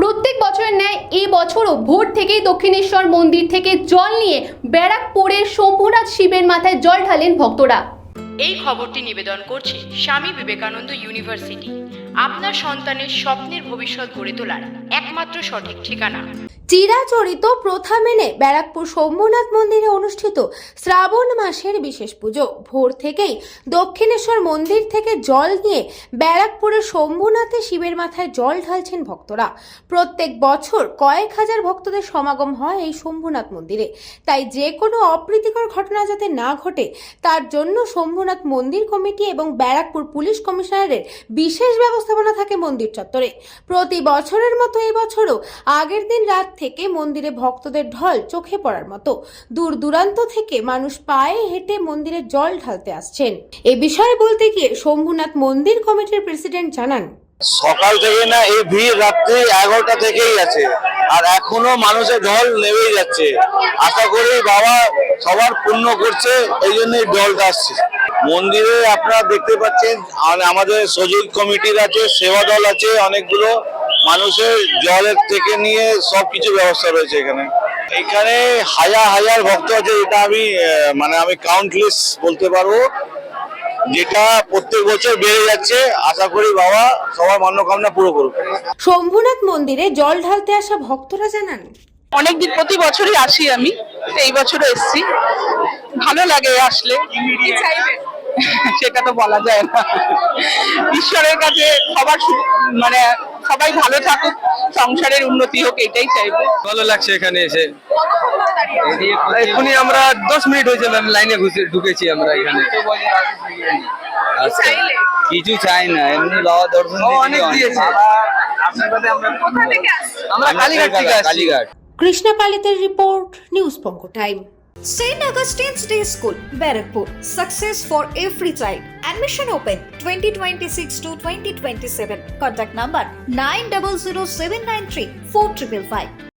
প্রত্যেক বছরের ন্যায় এই বছরও ভোর থেকেই দক্ষিণেশ্বর মন্দির থেকে জল নিয়ে ব্যারাকপুরে শম্ভুনাথ শিবের মাথায় জল ঢালেন ভক্তরা। এই খবরটি নিবেদন করছে স্বামী বিবেকানন্দ ইউনিভার্সিটি। আপনার সন্তানের স্বপ্নের ভবিষ্যৎ গড়ে তোলার একমাত্র সঠিক ঠিকানা। চিরাচরিত প্রথা মেনে ব্যারাকপুর শম্ভুনাথ মন্দিরে অনুষ্ঠিত শ্রাবণ মাসের বিশেষ পুজো। ভোর থেকেই দক্ষিণেশ্বর মন্দির থেকে জল নিয়ে ব্যারাকপুরের শম্ভুনাথে শিবের মাথায় জল ঢালছেন ভক্তরা। প্রত্যেক বছর কয়েক হাজার ভক্তদের সমাগম হয় এই শম্ভুনাথ মন্দিরে। তাই যে কোনো অপ্রীতিকর ঘটনা যাতে না ঘটে, তার জন্য শম্ভুনাথ মন্দির কমিটি এবং ব্যারাকপুর পুলিশ কমিশনারের বিশেষ ব্যবস্থাপনা থাকে মন্দির চত্বরে। প্রতি বছরের মতো এই বছরও আগের দিন রাত থেকে মন্দিরে ভক্তদের ঢল চোখে পড়ার মতো। দূর দূরান্ত থেকে মানুষ পায়ে হেঁটে মন্দিরে জল ঢালতে আসছেন। এ বিষয়ে বলতে গিয়ে শম্ভুনাথ মন্দির কমিটির প্রেসিডেন্ট জানান। সকাল থেকে না এই ভিড় রাত্রি এগারোটা থেকেই আছে। আর এখনও মানুষের ঢল নেমেই যাচ্ছে। আশা করি বাবা সবার পূর্ণ করছে, এই জন্য ঢলটা আসছে। মন্দিরে আপনারা দেখতে পাচ্ছেন আমাদের সজীব কমিটির আছে, সেবা দল আছে অনেকগুলো। মানুষের জলের থেকে নিয়ে সব কিছু ব্যবস্থা রয়েছে এখানে। এখানে হাজার হাজার ভক্ত আছে এটা আমি মানে আমি কাউন্টলেস বলতে পারব যেটা প্রত্যেক বছর বেড়ে যাচ্ছে। আশা করি বাবা সবার মনোকামনা পুরো করুক। শম্ভুনাথ মন্দিরে জল ঢালতে আসা ভক্তরা জানান। অনেকদিন প্রতি বছরই আসি আমি এই বছরও এসছি। ভালো লাগে আসলে। সেটা তো বলা যায় না। ঈশ্বরের কাছে সবার মানে সবাই ভালো থাকুক সংসারের উন্নতি হোক এটাই চাইব। ভালো লাগছে এখানে এসে। এক্ষুনি আমরা দশ মিনিট হয়েছে ম্যাম লাইনে ঘুষে ঢুকেছি আমরা এখানে। কিছু চাই না এমনি বাবা দর্শন অনেক দিয়েছে। আমরা কালীঘাট থেকে কালীঘাট। কৃষ্ণা পালিতের report news পঙ্ক time. St. Augustine's Day School, Barrackpur. Success for every child. Admission open 2026 to 2027. Contact number 900793 4555.